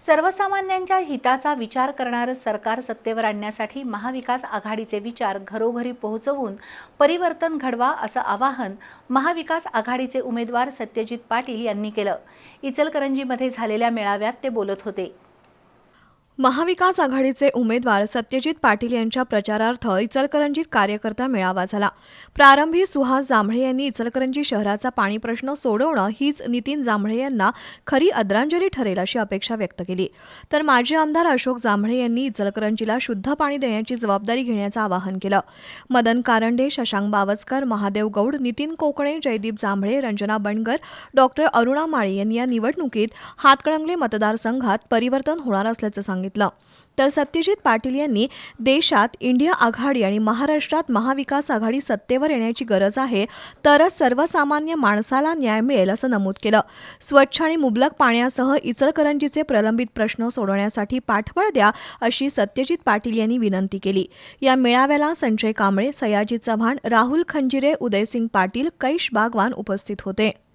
सर्वसामान्यांच्या हिताचा विचार करणारं सरकार सत्तेवर आणण्यासाठी महाविकास आघाडीचे विचार घरोघरी पोहोचवून परिवर्तन घडवा असं आवाहन महाविकास आघाडीचे उमेदवार सत्यजित पाटील यांनी केलं. इचलकरंजीमध्ये झालेल्या मेळाव्यात ते बोलत होते. महाविकास आघाडीचे उमेदवार सत्यजित पाटील यांच्या प्रचारार्थ इचलकरंजीत कार्यकर्ता मेळावा झाला. प्रारंभी सुहास जांभळे यांनी इचलकरंजी शहराचा पाणी प्रश्न सोडवणं हीच नितीन जांभळे यांना खरी आदरांजली ठरेल अशी अपेक्षा व्यक्त केली. तर माजी आमदार अशोक जांभळे यांनी इचलकरंजीला शुद्ध पाणी देण्याची जबाबदारी घेण्याचं आवाहन केलं. मदन कारंडे शशांक बावस्कर महादेव गौड नितीन कोकणे जयदीप जांभळे रंजना बनगर डॉक्टर अरुणा माळी यांनी या निवडणुकीत हातकणंगले मतदारसंघात परिवर्तन होणार असल्याचं सांगितलं. तर सत्यजित पाटील यांनी देशात इंडिया आघाडी आणि महाराष्ट्रात महाविकास आघाडी सत्तेवर येण्याची गरज आहे तरच सर्वसामान्य माणसाला न्याय मिळेल असं नमूद केलं. स्वच्छ आणि मुबलक पाण्यासह इचलकरंजीचे प्रलंबित प्रश्न सोडवण्यासाठी पाठबळ द्या अशी सत्यजित पाटील यांनी विनंती केली. या मेळाव्याला संजय कांबळे सयाजी चव्हाण राहुल खंजिरे उदयसिंग पाटील कैश बागवान उपस्थित होते.